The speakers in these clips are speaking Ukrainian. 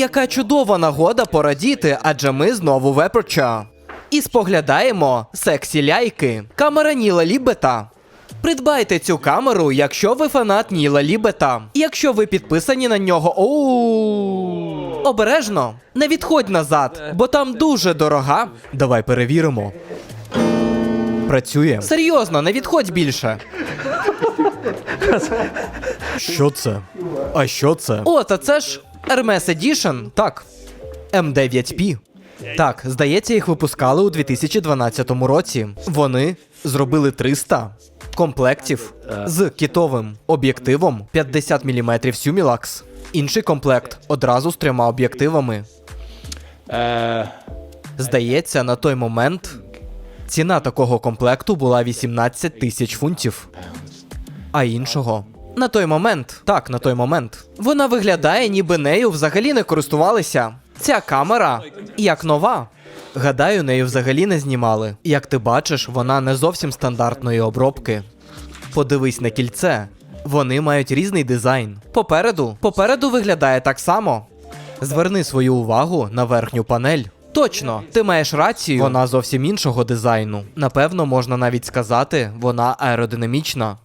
Яка чудова нагода порадіти, адже ми знову в Aperture. І споглядаємо сексі ляйки. Камера Ніла Лібета. Придбайте цю камеру, якщо ви фанат Ніла Лібета. Якщо ви підписані на нього. Оу. Обережно, не відходь назад, бо там дуже дорога. Давай перевіримо. Працює. Серйозно, не відходь більше. Що це? А що це? О, та це ж Hermes Edition. Так. М9P. Так, здається, їх випускали у 2012 році. Вони зробили 300 комплектів з кітовим об'єктивом 50 мм Sumilax. Інший комплект одразу з трьома об'єктивами. Здається, на той момент ціна такого комплекту була 18 тисяч фунтів. А іншого. На той момент, так, на той момент. Вона виглядає, ніби нею взагалі не користувалися. Ця камера як нова. Гадаю, нею взагалі не знімали. Як ти бачиш, вона не зовсім стандартної обробки. Подивись на кільце. Вони мають різний дизайн. Попереду, попереду виглядає так само. Зверни свою увагу на верхню панель. Точно, ти маєш рацію. Вона зовсім іншого дизайну. Напевно, можна навіть сказати, вона аеродинамічна.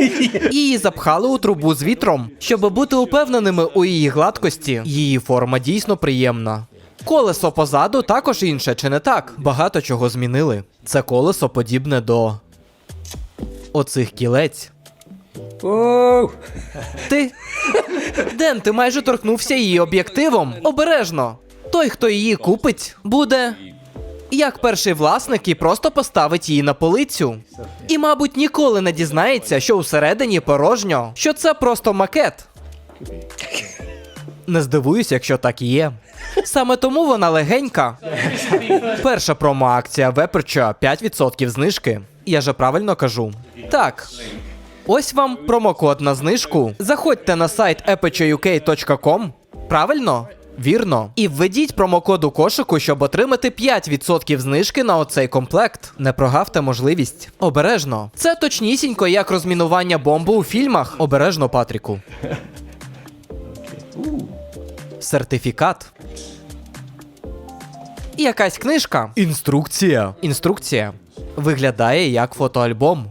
Її запхали у трубу з вітром, щоб бути упевненими у її гладкості. Її форма дійсно приємна. Колесо позаду також інше, чи не так? Багато чого змінили. Це колесо подібне до оцих кілець. Оу! Ти. Ден, ти майже торкнувся її об'єктивом. Обережно. Той, хто її купить, буде. Як перший власник і просто поставить її на полицю. І, мабуть, ніколи не дізнається, що всередині порожньо, що це просто макет. Не здивуюсь, якщо так і є. Саме тому вона легенька. Перша промо-акція в Aperture 5% знижки. Я же правильно кажу. Так. Ось вам промокод на знижку. Заходьте на сайт apertureuk.com. Правильно? Вірно. І введіть промокод у кошику, щоб отримати 5% знижки на оцей комплект. Не прогавте можливість. Обережно. Це точнісінько, як розмінування бомби у фільмах. Обережно, Патріку. Сертифікат. І Якась книжка. Інструкція. Інструкція. Виглядає як фотоальбом.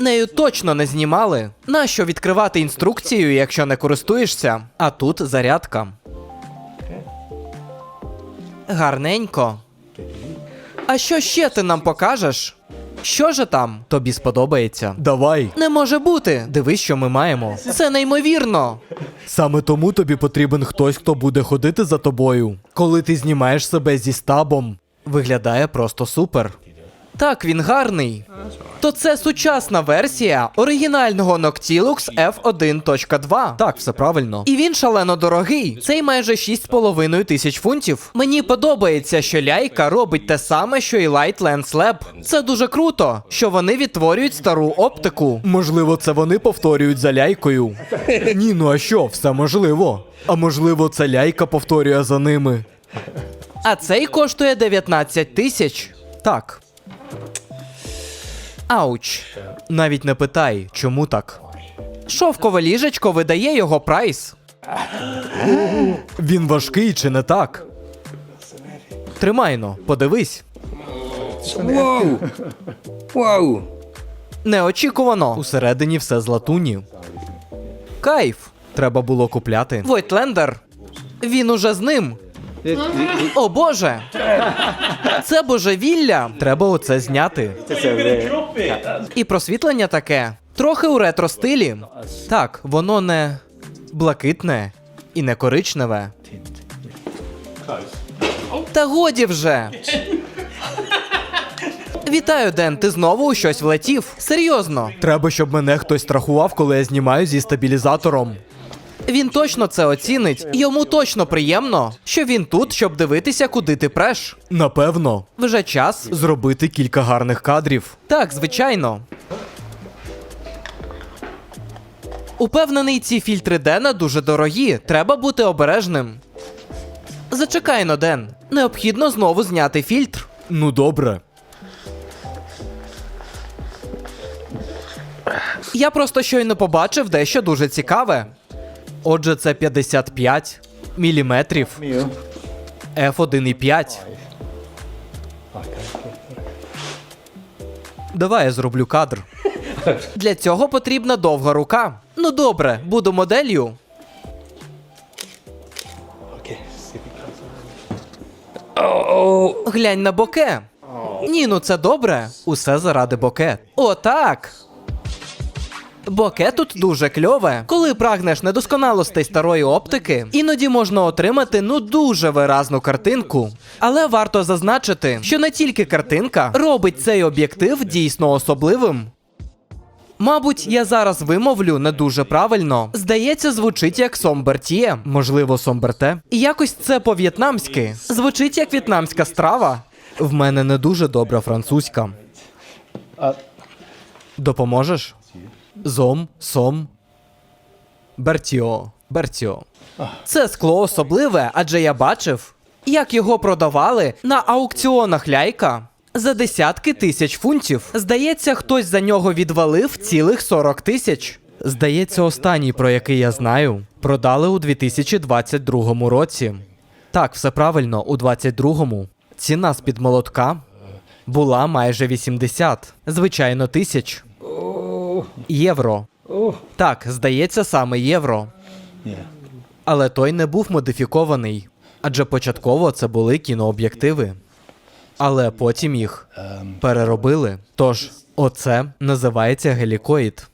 Нею точно не знімали. Нащо відкривати інструкцію, якщо не користуєшся? А тут зарядка. Гарненько. А що ще ти нам покажеш? Що же там? Тобі сподобається? Давай. Не може бути. Дивись, що ми маємо. Це неймовірно. Саме тому тобі потрібен хтось, хто буде ходити за тобою. Коли ти знімаєш себе зі стабом. Виглядає просто супер. Так, він гарний. То це сучасна версія оригінального Noctilux F1.2. Так, все правильно. І він шалено дорогий. Цей майже 6,5 тисяч фунтів. Мені подобається, що ляйка робить те саме, що і Light Lens Lab. Це дуже круто, що вони відтворюють стару оптику. Можливо, це вони повторюють за ляйкою. Ні, ну а що, все можливо. А можливо, це ляйка повторює за ними. А цей коштує 19 тисяч. Так. Ауч. Навіть не питай, чому так. Шовкове ліжечко видає його прайс. Він важкий чи не так? Тримайно, подивись. Вау! Вау! Неочікувано. Усередині все з латуні. Кайф. Треба було купляти. Войтлендер. Він уже з ним. О боже! Це божевілля! Треба оце зняти. І просвітлення таке. Трохи у ретро стилі. Так, воно не блакитне і не коричневе. Та годі вже. Вітаю, Ден. Ти знову у щось влетів. Серйозно. Треба, щоб мене хтось страхував, коли я знімаю зі стабілізатором. Він точно це оцінить. Йому точно приємно, що він тут, щоб дивитися, куди ти преш. Напевно, вже час зробити кілька гарних кадрів. Так, звичайно. Упевнений, ці фільтри Дена дуже дорогі. Треба бути обережним. Зачекай но, Ден. Необхідно знову зняти фільтр. Ну добре. Я просто щойно побачив дещо дуже цікаве. Отже, це 55 міліметрів F1,5. Давай я зроблю кадр. Для цього потрібна довга рука. Ну добре, буду моделлю. Глянь на боке. Ні, ну це добре. Усе заради боке. О, так. Боке тут дуже кльове. Коли прагнеш недосконалостей старої оптики, іноді можна отримати ну дуже виразну картинку. Але варто зазначити, що не тільки картинка робить цей об'єктив дійсно особливим. Мабуть, я зараз вимовлю не дуже правильно. Здається, звучить як сомбертіє, можливо, сомберте. І якось це по-в'єтнамськи. Звучить як в'єтнамська страва. В мене не дуже добра французька. Допоможеш? Зом, сом. Бертіо. Бертіо. Це скло особливе, адже я бачив, як його продавали на аукціонах ляйка за десятки тисяч фунтів. Здається, хтось за нього відвалив цілих 40 тисяч. Здається, останній, про який я знаю, продали у 2022 році. Так, все правильно, у 22-му. Ціна з-під молотка була майже 80, звичайно, тисяч євро. Так, здається, саме євро. Але той не був модифікований, адже початково це були кінооб'єктиви. Але потім їх переробили. Тож, оце називається гелікоїд.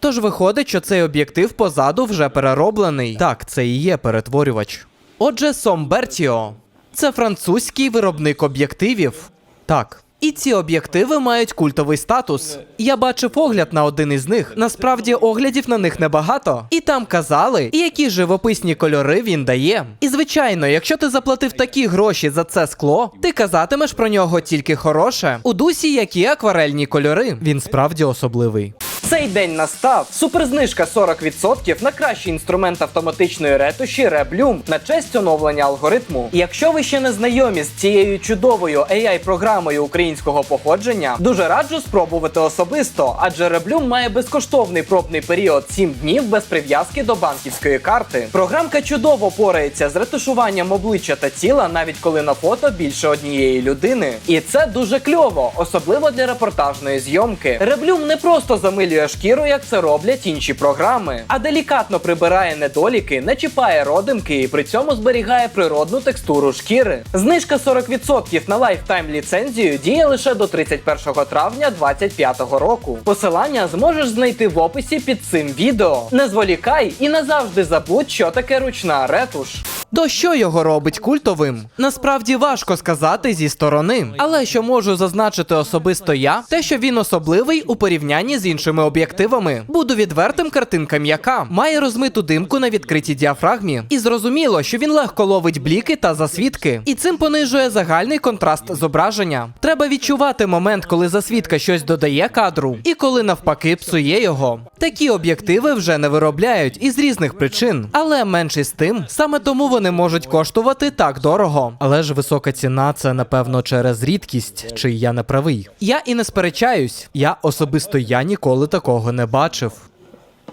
Тож виходить, що цей об'єктив позаду вже перероблений. Так, це і є перетворювач. Отже, Сомбертіо це французький виробник об'єктивів. Так. І ці об'єктиви мають культовий статус. Я бачив огляд на один із них. Насправді оглядів на них небагато. І там казали, які живописні кольори він дає. І звичайно, якщо ти заплатив такі гроші за це скло, ти казатимеш про нього тільки хороше. У дусі які акварельні кольори. Він справді особливий. Цей день настав. Суперзнижка 40% на кращий інструмент автоматичної ретуші Rebloom на честь оновлення алгоритму. І якщо ви ще не знайомі з цією чудовою AI-програмою українського походження, дуже раджу спробувати особисто, адже Rebloom має безкоштовний пробний період 7 днів без прив'язки до банківської карти. Програмка чудово порається з ретушуванням обличчя та тіла, навіть коли на фото більше однієї людини. І це дуже кльово, особливо для репортажної зйомки. Rebloom не просто замилює шкіру, як це роблять інші програми, а делікатно прибирає недоліки, не чіпає родимки і при цьому зберігає природну текстуру шкіри. Знижка 40% на лайфтайм ліцензію діє лише до 31 травня 2025 року. Посилання зможеш знайти в описі під цим відео. Не зволікай і назавжди забудь, що таке ручна ретуш. До що його робить культовим? Насправді важко сказати зі сторони, але що можу зазначити особисто я, те, що він особливий у порівнянні з іншими об'єктивами. Буду відвертим картинка м'яка, має розмиту димку на відкритій діафрагмі, і зрозуміло, що він легко ловить бліки та засвідки, і цим понижує загальний контраст зображення. Треба відчувати момент, коли засвідка щось додає кадру, і коли навпаки псує його. Такі об'єктиви вже не виробляють із різних причин, але менше з тим, саме тому вони можуть коштувати так дорого. Але ж висока ціна це напевно через рідкість, чи я не правий. Я і не сперечаюсь. Я особисто я ніколи такого не бачив.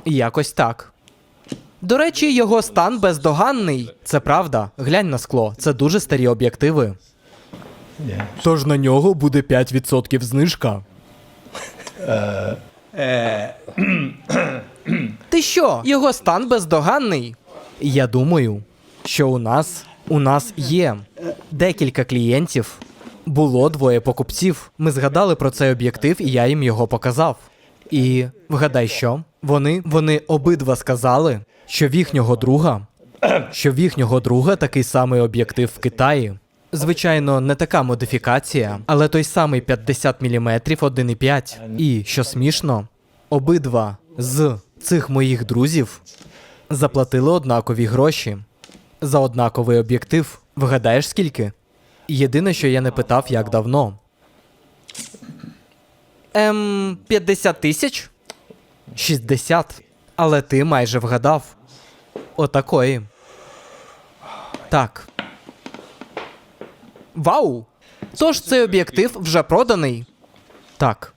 Якось так. До речі, його стан бездоганний. Це правда. Глянь на скло. Це дуже старі об'єктиви. Тож на нього буде 5% знижка. Ти що? Його стан бездоганний. Я думаю, що у нас у нас є декілька клієнтів. Було двоє покупців. Ми згадали про цей об'єктив, і я їм його показав. І вгадай, що вони, вони обидва сказали, що в їхнього друга, що в їхнього друга такий самий об'єктив в Китаї. Звичайно, не така модифікація, але той самий 50 мм 1,5. І що смішно, обидва з цих моїх друзів заплатили однакові гроші за однаковий об'єктив. Вгадаєш скільки? Єдине, що я не питав, як давно. Ем, 50 тисяч? 60. Але ти майже вгадав. Отакої. Так. Вау! Тож цей об'єктив вже проданий. Так.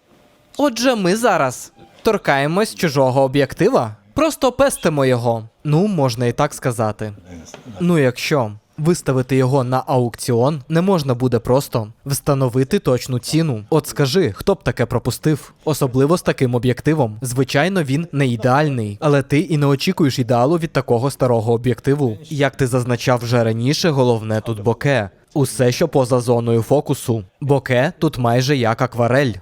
Отже, ми зараз торкаємось чужого об'єктива. Просто пестимо його. Ну, можна і так сказати. Ну, якщо виставити його на аукціон, не можна буде просто встановити точну ціну. От скажи, хто б таке пропустив? Особливо з таким об'єктивом. Звичайно, він не ідеальний, але ти і не очікуєш ідеалу від такого старого об'єктиву. Як ти зазначав вже раніше, головне тут боке. Усе, що поза зоною фокусу. Боке тут майже як акварель.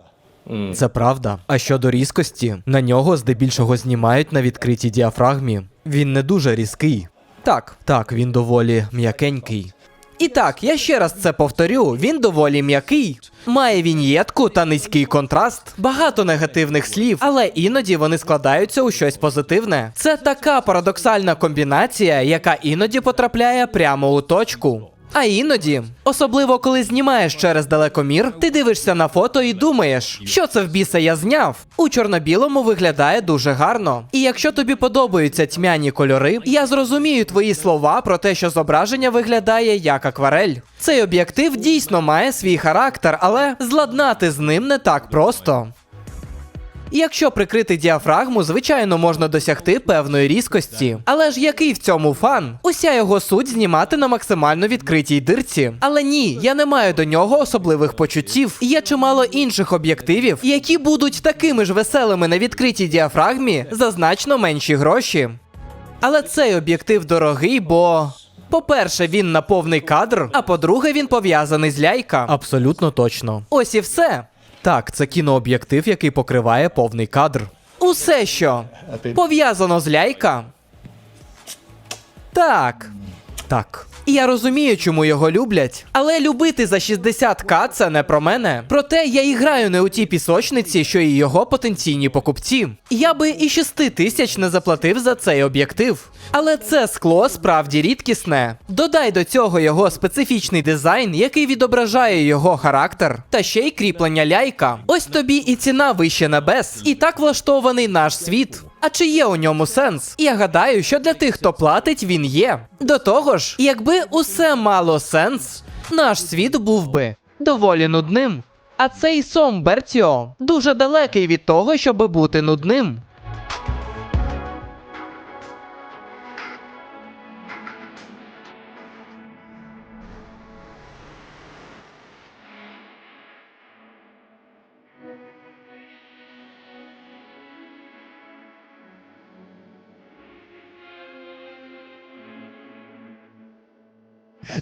Це правда. А щодо різкості, на нього здебільшого знімають на відкритій діафрагмі. Він не дуже різкий. Так, так, він доволі м'якенький. І так, я ще раз це повторю: він доволі м'який. Має віньєтку та низький контраст, багато негативних слів, але іноді вони складаються у щось позитивне. Це така парадоксальна комбінація, яка іноді потрапляє прямо у точку. А іноді, особливо коли знімаєш через далекомір, ти дивишся на фото і думаєш, що це в біса я зняв. У чорно-білому виглядає дуже гарно. І якщо тобі подобаються тьмяні кольори, я зрозумію твої слова про те, що зображення виглядає як акварель. Цей об'єктив дійсно має свій характер, але зладнати з ним не так просто. Якщо прикрити діафрагму, звичайно, можна досягти певної різкості. Але ж який в цьому фан? Уся його суть знімати на максимально відкритій дирці. Але ні, я не маю до нього особливих почуттів. Є чимало інших об'єктивів, які будуть такими ж веселими на відкритій діафрагмі за значно менші гроші. Але цей об'єктив дорогий, бо. По-перше, він на повний кадр, а по-друге, він пов'язаний з ляйка. Абсолютно точно. Ось і все. Так, це кінооб'єктив, який покриває повний кадр. Усе, що пов'язано з ляйка. Так. Так. І я розумію, чому його люблять. Але любити за 60к це не про мене. Проте я і граю не у тій пісочниці, що і його потенційні покупці. Я би і 6 тисяч не заплатив за цей об'єктив. Але це скло справді рідкісне. Додай до цього його специфічний дизайн, який відображає його характер, та ще й кріплення ляйка. Ось тобі і ціна вище небес. І так влаштований наш світ. А чи є у ньому сенс? Я гадаю, що для тих, хто платить, він є. До того ж, якби усе мало сенс, наш світ був би доволі нудним. А цей сом Бертіо дуже далекий від того, щоб бути нудним.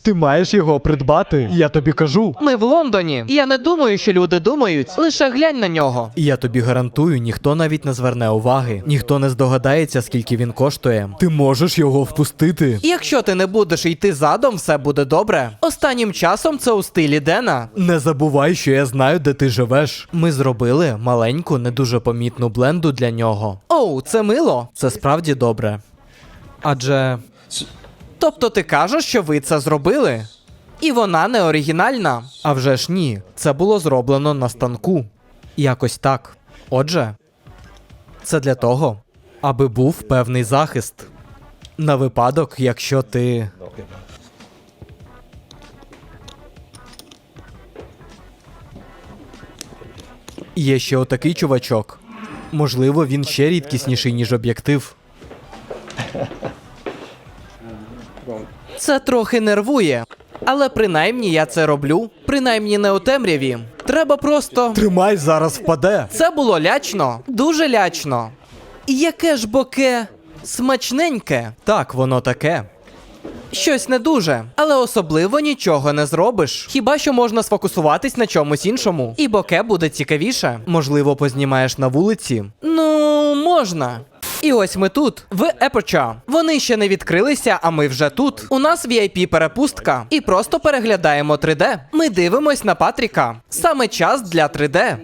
Ти маєш його придбати, я тобі кажу. Ми в Лондоні. Я не думаю, що люди думають. Лише глянь на нього. Я тобі гарантую, ніхто навіть не зверне уваги, ніхто не здогадається, скільки він коштує. Ти можеш його впустити. Якщо ти не будеш йти задом, все буде добре. Останнім часом це у стилі Дена. Не забувай, що я знаю, де ти живеш. Ми зробили маленьку, не дуже помітну бленду для нього. Оу, це мило. Це справді добре. Адже. Тобто ти кажеш, що ви це зробили? І вона не оригінальна. А вже ж ні, це було зроблено на станку. Якось так. Отже, це для того, аби був певний захист. На випадок, якщо ти. Є ще отакий чувачок. Можливо, він ще рідкісніший, ніж об'єктив. Це трохи нервує. Але принаймні я це роблю. Принаймні не у темряві. Треба просто. Тримай, зараз впаде. Це було лячно, дуже лячно. І яке ж боке смачненьке. Так, воно таке. Щось не дуже, але особливо нічого не зробиш. Хіба що можна сфокусуватись на чомусь іншому, і боке буде цікавіше. Можливо, познімаєш на вулиці. Ну, можна. І ось ми тут, в Aperture. Вони ще не відкрилися, а ми вже тут. У нас VIP перепустка. І просто переглядаємо 3D. Ми дивимось на Патріка. Саме час для 3D.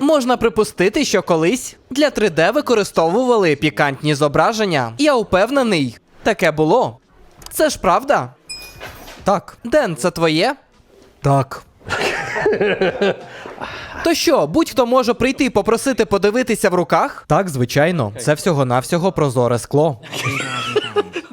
Можна припустити, що колись для 3D використовували пікантні зображення. Я упевнений, таке було. Це ж правда. Так. Ден, це твоє? Так. То що, будь-хто може прийти і попросити подивитися в руках? Так, звичайно, це всього-навсього прозоре скло.